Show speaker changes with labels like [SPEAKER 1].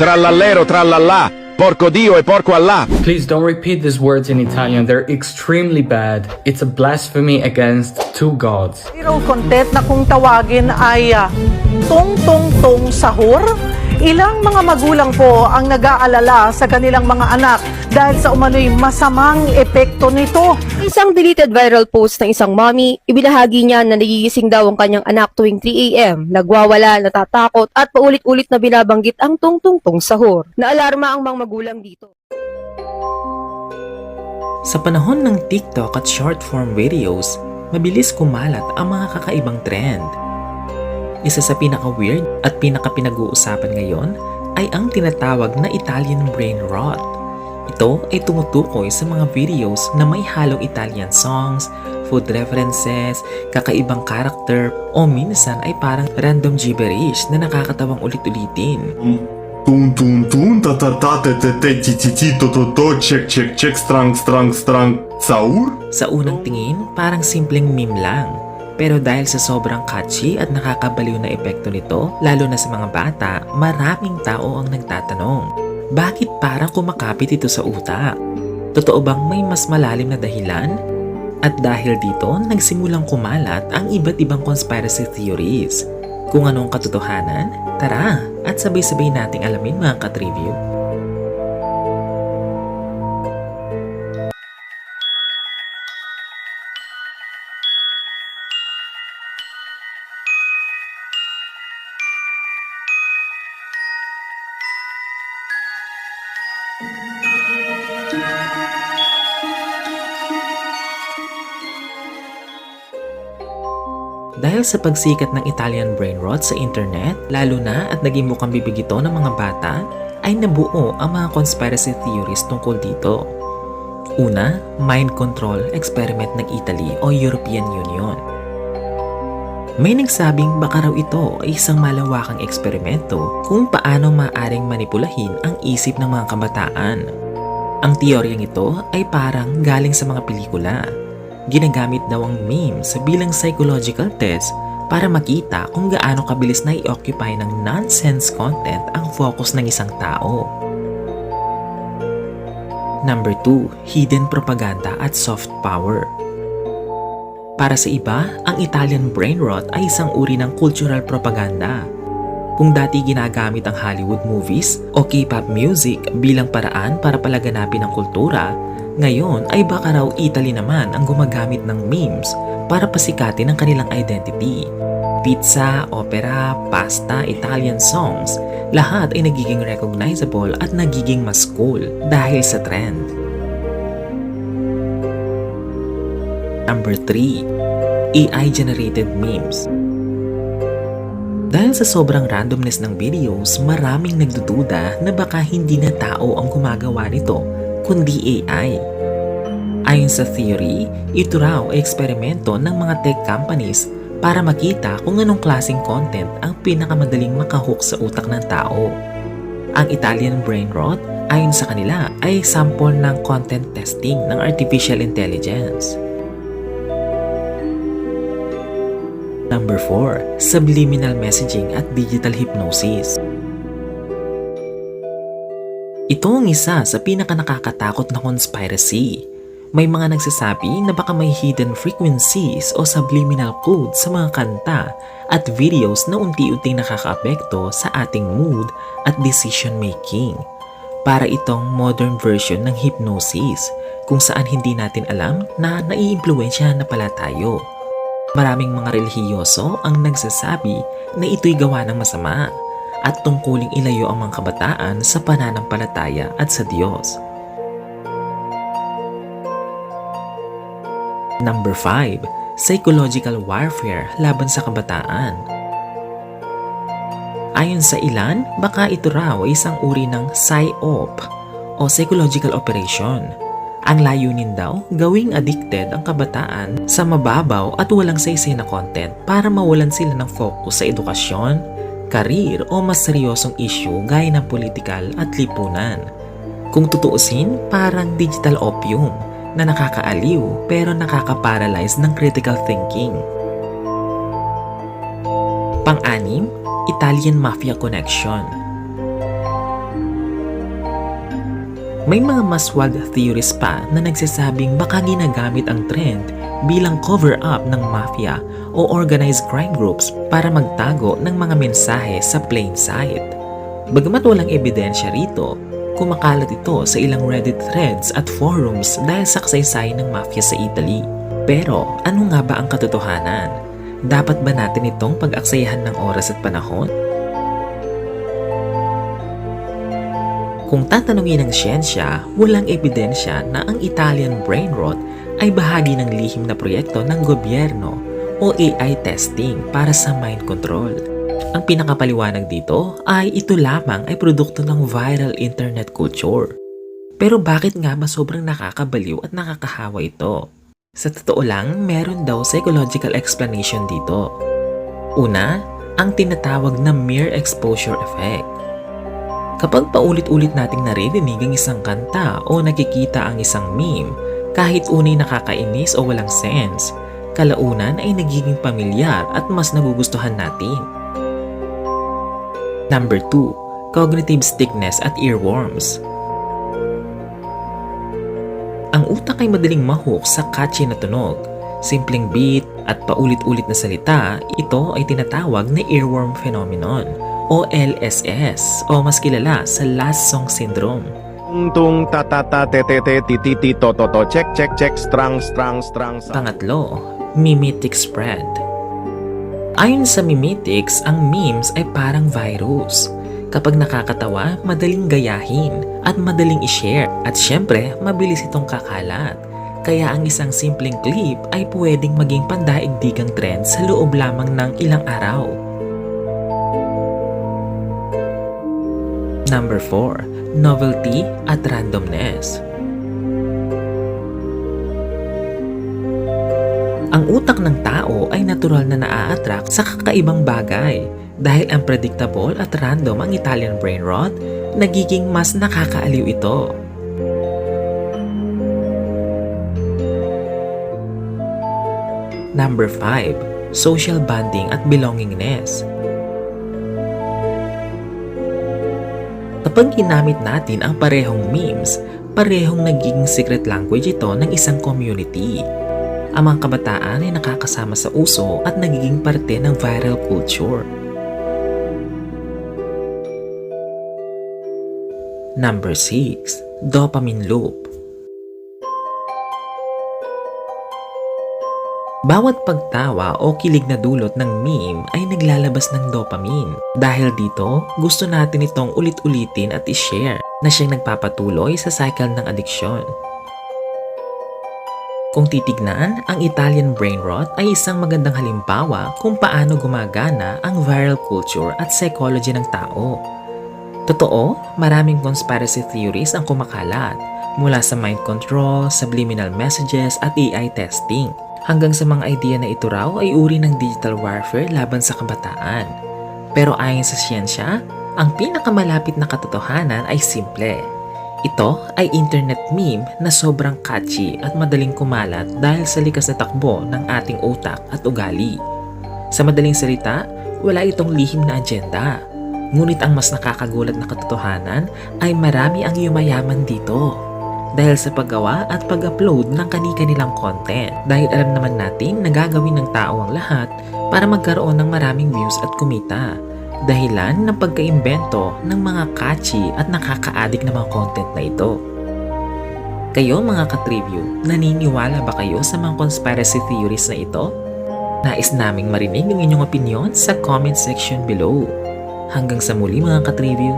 [SPEAKER 1] Trallallero trallallà, porco Dio e porco Allah.
[SPEAKER 2] Please don't repeat these words in Italian. They're extremely bad. It's a blasphemy against two gods.
[SPEAKER 3] Viral content na kung tawagin ay ah, tong tong tong sahur. Ilang mga magulang po ang nag-aalala sa kanilang mga anak dahil sa umano'y masamang epekto nito.
[SPEAKER 4] Isang deleted viral post ng isang mommy, ibinahagi niya na nagigising daw ang kanyang anak tuwing 3 a.m., nagwawala, natatakot at paulit-ulit na binabanggit ang tungtungtong sahur. Naalarma ang mga magulang dito.
[SPEAKER 5] Sa panahon ng TikTok at short-form videos, mabilis kumalat ang mga kakaibang trend. Isa sa pinaka-weird at pinaka-pinag-uusapan ngayon ay ang tinatawag na Italian brain rot. Ito ay tumutukoy sa mga videos na may halong Italian songs, food references, kakaibang character, o minsan ay parang random gibberish na nakakatawang ulit-ulitin.
[SPEAKER 6] Tun tun tun ta ta ta te te te ci ci ci to to to check check check strang strang strang saur
[SPEAKER 5] Sa unang tingin, parang simpleng meme lang. Pero dahil sa sobrang catchy at nakakabaliw na epekto nito, lalo na sa mga bata, maraming tao ang nagtatanong, bakit parang kumakapit ito sa utak? Totoo bang may mas malalim na dahilan? At dahil dito, nagsimulang kumalat ang iba't ibang conspiracy theories. Kung anong katotohanan, tara at sabay-sabay nating alamin mga katriview. Dahil sa pagsikat ng Italian brain rot sa internet, lalo na at naging mukhang bibig ito ng mga bata, ay nabuo ang mga conspiracy theories tungkol dito. Una, mind control experiment ng Italy o European Union. May nagsabing baka raw ito ay isang malawakang eksperimento kung paano maaring manipulahin ang isip ng mga kabataan. Ang teoryang ito ay parang galing sa mga pelikula ginagamit daw ang memes bilang psychological test para makita kung gaano kabilis na i-occupy ng nonsense content ang focus ng isang tao. Number 2, hidden propaganda at soft power. Para sa iba, ang Italian brain rot ay isang uri ng cultural propaganda. Kung dati ginagamit ang Hollywood movies o K-pop music bilang paraan para palaganapin ang kultura, ngayon ay baka raw Italy naman ang gumagamit ng memes para pasikatin ang kanilang identity. Pizza, opera, pasta, Italian songs, lahat ay nagiging recognizable at nagiging mas cool dahil sa trend. Number 3. AI-generated memes dahil sa sobrang randomness ng videos, maraming nagdududa na baka hindi na tao ang gumagawa nito, kundi AI. Ayon sa theory, ito raw ay eksperimento ng mga tech companies para makita kung anong klaseng content ang pinakamadaling makahook sa utak ng tao. Ang Italian brain rot, ayon sa kanila, ay sample ng content testing ng artificial intelligence. Number 4. Subliminal messaging at digital hypnosis. Ito ang isa sa pinaka nakakatakot na conspiracy. May mga nagsasabi na baka may hidden frequencies o subliminal code sa mga kanta at videos na unti-unting nakakaapekto sa ating mood at decision making. Para itong modern version ng hypnosis kung saan hindi natin alam na naiimpluwensyahan na pala tayo. Maraming mga relihiyoso ang nagsasabi na ito'y gawa ng masama at tungkuling ilayo ang mga kabataan sa pananampalataya at sa Diyos. Number 5. Psychological warfare laban sa kabataan. Ayon sa ilan, baka ito raw ay isang uri ng PSYOP o psychological operation. Ang layunin daw, gawing addicted ang kabataan sa mababaw at walang saysay na content para mawalan sila ng focus sa edukasyon, karir o mas seryosong issue gaya ng politikal at lipunan. Kung tutuusin, parang digital opium na nakakaaliw pero nakaka-paralyze ng critical thinking. Pang-anim, Italian Mafia Connection May mga mas wild theories pa na nagsasabing baka ginagamit ang trend bilang cover-up ng mafia o organized crime groups para magtago ng mga mensahe sa plain sight. Bagamat walang ebidensya rito, kumakalat ito sa ilang Reddit threads at forums dahil sa kasaysayan ng mafia sa Italy. Pero ano nga ba ang katotohanan? Dapat ba natin itong pag-aksayahan ng oras at panahon? Kung tatanungin ng siyensya, walang ebidensya na ang Italian brain rot ay bahagi ng lihim na proyekto ng gobyerno o AI testing para sa mind control. Ang pinakapaliwanag dito ay ito lamang ay produkto ng viral internet culture. Pero bakit nga ba sobrang nakakabaliw at nakakahawa ito? Sa totoo lang, meron daw psychological explanation dito. Una, ang tinatawag na mere exposure effect. Kapag paulit-ulit nating naririnig ang isang kanta o nakikita ang isang meme, kahit unay nakakainis o walang sense, kalaunan ay nagiging pamilyar at mas nagugustuhan natin. Number 2. Cognitive stickness at earworms. Ang utak ay madaling mahook sa catchy na tunog. Simpleng beat at paulit-ulit na salita, ito ay tinatawag na earworm phenomenon o LSS o mas kilala sa last song syndrome.
[SPEAKER 1] Tung tung ta ta ta te te te ti ti ti to to to check check check strang strang strang.
[SPEAKER 5] Pangatlo, mimetic spread. Ayon sa mimetics, ang memes ay parang virus. Kapag nakakatawa, madaling gayahin at madaling i-share at syempre, mabilis itong kakalat. Kaya ang isang simpleng clip ay pwedeng maging pandaigdigang trend sa loob lamang ng ilang araw. Number 4. Novelty at randomness. Ang utak ng tao ay natural na naa-attract sa kakaibang bagay. Dahil unpredictable at random ang Italian brain rot, nagiging mas nakakaaliw ito. Number 5. Social bonding at belongingness. Kapag ginamit natin ang parehong memes, parehong nagiging secret language ito ng isang community. Ang mga kabataan ay nakakasama sa uso at nagiging parte ng viral culture. Number 6. Dopamine loop. Bawat pagtawa o kilig na dulot ng meme ay naglalabas ng dopamine. Dahil dito, gusto natin itong ulit-ulitin at i-share na siyang nagpapatuloy sa cycle ng addiksyon. Kung titignan, ang Italian brain rot ay isang magandang halimbawa kung paano gumagana ang viral culture at psychology ng tao. Totoo, maraming conspiracy theories ang kumakalat mula sa mind control, subliminal messages at AI testing hanggang sa mga idea na ito raw ay uri ng digital warfare laban sa kabataan. Pero ayon sa siyensya, ang pinakamalapit na katotohanan ay simple. Ito ay internet meme na sobrang catchy at madaling kumalat dahil sa likas na takbo ng ating utak at ugali. Sa madaling salita, wala itong lihim na agenda. Ngunit ang mas nakakagulat na katotohanan ay marami ang yumayaman dito. Dahil sa paggawa at pag-upload ng kani-kanilang content. Dahil alam naman natin na gagawin ng tao ang lahat para magkaroon ng maraming views at kumita. Dahilan ng pagkaimbento ng mga catchy at nakaka-addict na mga content na ito. Kayo mga ka-triview, naniniwala ba kayo sa mga conspiracy theories na ito? Nais naming marinig ang inyong opinion sa comment section below. Hanggang sa muli mga ka-triview,